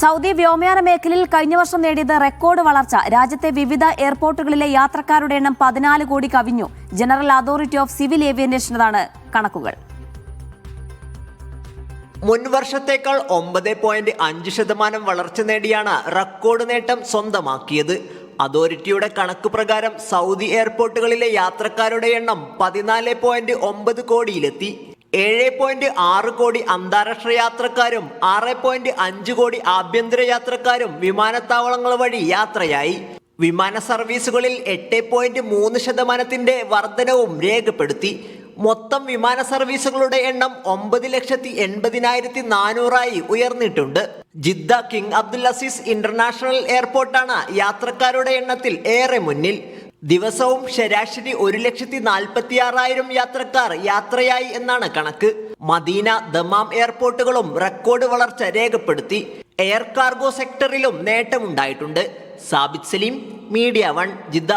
Saudi വ്യോമയാന മേഖലയിൽ കഴിഞ്ഞ വർഷം നേടിയത് റെക്കോർഡ് വളർച്ച. രാജ്യത്തെ വിവിധ എയർപോർട്ടുകളിലെ യാത്രക്കാരുടെ എണ്ണം പതിനാല് കോടി കവിഞ്ഞു. ജനറൽ അതോറിറ്റി ഓഫ് സിവിൽ ഏവിയേഷനാണ് കണക്കുകൾ. മുൻ വർഷത്തേക്കാൾ ഒമ്പത് പോയിന്റ് അഞ്ച് ശതമാനം വളർച്ച നേടിയാണ് റെക്കോർഡ് നേട്ടം സ്വന്തമാക്കിയത്. അതോറിറ്റിയുടെ കണക്ക് പ്രകാരം സൗദി എയർപോർട്ടുകളിലെ യാത്രക്കാരുടെ എണ്ണം പതിനാല് പോയിന്റ് ഒമ്പത് കോടിയിലെത്തി. ഏഴ് പോയിന്റ് ആറ് കോടി അന്താരാഷ്ട്ര യാത്രക്കാരും ആറ് പോയിന്റ് അഞ്ച് കോടി ആഭ്യന്തര യാത്രക്കാരും വിമാനത്താവളങ്ങൾ വഴി യാത്രയായി. വിമാന സർവീസുകളിൽ എട്ട് പോയിന്റ് മൂന്ന് ശതമാനത്തിന്റെ വർധനവും രേഖപ്പെടുത്തി. മൊത്തം വിമാന സർവീസുകളുടെ എണ്ണം ഒമ്പത് ലക്ഷത്തി എൺപതിനായിരത്തി നാനൂറായി ഉയർന്നിട്ടുണ്ട്. Jeddah King Abdul Azeez international എയർപോർട്ടാണ് യാത്രക്കാരുടെ എണ്ണത്തിൽ ഏറെ മുന്നിൽ. ദിവസവും ശരാശരി ഒരു ലക്ഷത്തി നാൽപ്പത്തി ആറായിരം യാത്രക്കാർ യാത്രയായി എന്നാണ് കണക്ക്. മദീന ദമാം എയർപോർട്ടുകളും റെക്കോർഡ് വളർച്ച രേഖപ്പെടുത്തി. എയർ കാർഗോ സെക്ടറിലും നേട്ടമുണ്ടായിട്ടുണ്ട്. Sabith Saleem media one Jeddah.